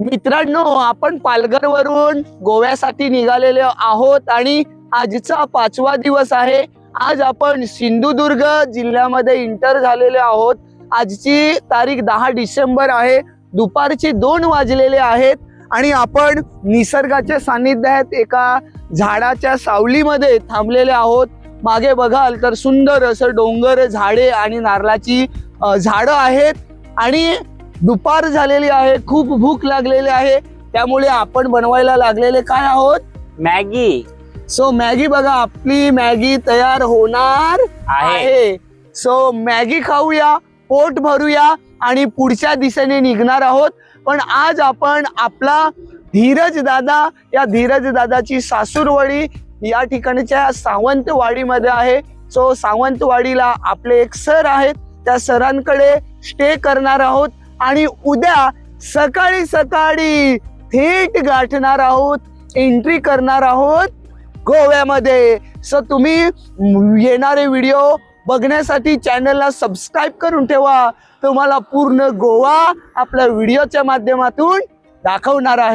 मित्रांनो आपण पालघरवरून गोव्यासाठी निघालेले आहोत आणि आजचा पाचवा दिवस आहे. आज आपण सिंधुदुर्ग जिल्ह्यामध्ये इंटर झालेले आहोत. आजची तारीख दहा डिसेंबर आहे. दुपारचे दोन वाजलेले आहेत आणि आपण निसर्गाच्या सानिध्यात एका झाडाच्या सावलीमध्ये थांबलेले आहोत. मागे बघाल तर सुंदर असं डोंगर झाडे आणि नारळाची झाडं आहेत. आणि दुपार झालेली आहे खूप भूक लागलेली आहे. त्यामुळे आपण बनवायला लागलेले काय आहोत? मॅगी. सो मॅगी बघा आपली मॅगी तयार होणार आहे. सो मॅगी खाऊया पोट भरूया आणि पुढच्या दिशेने निघणार आहोत. पण आज आपण आपला धीरज दादा या धीरज दादाची सासूरवाडी या ठिकाणच्या सावंतवाडीमध्ये आहे. सो सावंतवाडीला आपले एक सर आहेत. त्या सरांकडे स्टे करणार आहोत. आणि उद्या सकाळी सकाळी थेट गाठणार आहोत एंट्री करणार आहोत गोव्यामध्ये. सो तुम्ही येणारे व्हिडिओ बघण्यासाठी चॅनलला सबस्क्राईब करून ठेवा. तुम्हाला पूर्ण गोवा आपल्या व्हिडिओच्या माध्यमातून दाखवणार आहे.